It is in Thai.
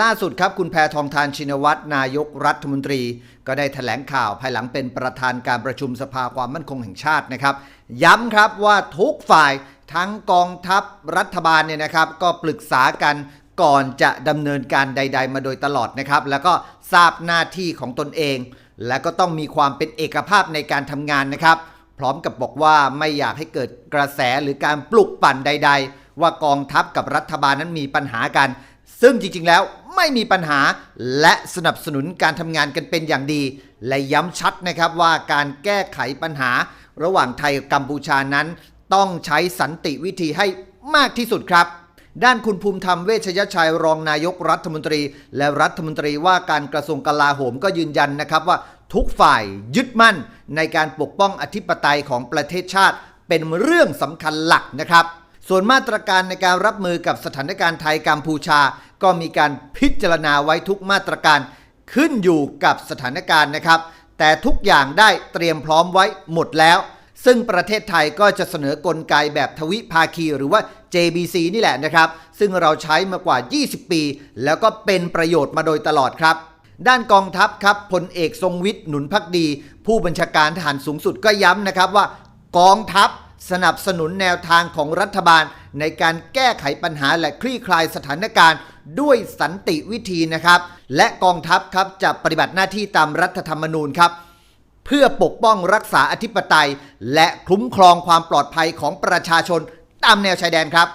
ล่าสุดครับคุณแพทองทานชินวัตรนายกรัฐมนตรี ก็ได้แถลงข่าวภายหลังเป็นประธานการประชุมสภาความมั่นคงแห่งชาตินะครับ ย้ำครับว่าทุกฝ่ายทั้งกองทัพรัฐบาลเนี่ยนะครับ ก็ปรึกษากันก่อนจะดำเนินการใด ๆ มาโดยตลอดนะครับ แล้วก็ทราบหน้าที่ของตนเอง และก็ต้องมีความเป็นเอกภาพในการทำงานนะครับ พร้อมกับบอกว่าไม่อยากให้เกิดกระแสหรือการปลุกปั่นใด ๆ ว่ากองทัพกับรัฐบาลนั้นมีปัญหากัน ซึ่งจริงๆแล้วไม่มีปัญหาและสนับสนุนการทำงานกันเป็นอย่างดี และย้ำชัดนะครับว่าการแก้ไขปัญหา ระหว่างไทยกับกัมพูชานั้น ต้องใช้สันติวิธีให้มากที่สุดครับ ด้านคุณภูมิธรรมเวชยชัยรองนายกรัฐมนตรี และรัฐมนตรีว่าการกระทรวงกลาโหมก็ยืนยันนะครับว่าทุกฝ่ายยึดมั่นในการปกป้องอธิปไตยของประเทศชาติ เป็นเรื่องสำคัญหลักนะครับ ส่วนมาตรการในการรับมือกับสถานการณ์ไทยกัมพูชา ก็มีการพิจารณาไว้ทุกมาตรการขึ้นอยู่กับสถานการณ์นะครับ แต่ทุกอย่างได้เตรียมพร้อมไว้หมดแล้ว ซึ่งประเทศไทยก็จะเสนอกลไกแบบทวิภาคีหรือว่า JBC นี่แหละนะครับ ซึ่งเราใช้มากว่า 20 ปี แล้วก็เป็นประโยชน์มาโดยตลอดครับ ด้านกองทัพครับพลเอกทรงวิทย์หนุนพักดี ผู้บัญชาการทหารสูงสุดก็ย้ำนะครับว่ากองทัพสนับสนุนแนวทางของรัฐบาล ในการแก้ไขปัญหาและคลี่คลายสถานการณ์ด้วยสันติวิธีนะครับ และกองทัพครับจะปฏิบัติหน้าที่ตามรัฐธรรมนูญครับ เพื่อปกป้องรักษาอธิปไตย และคุ้มครองความปลอดภัยของประชาชนตามแนวชายแดนครับ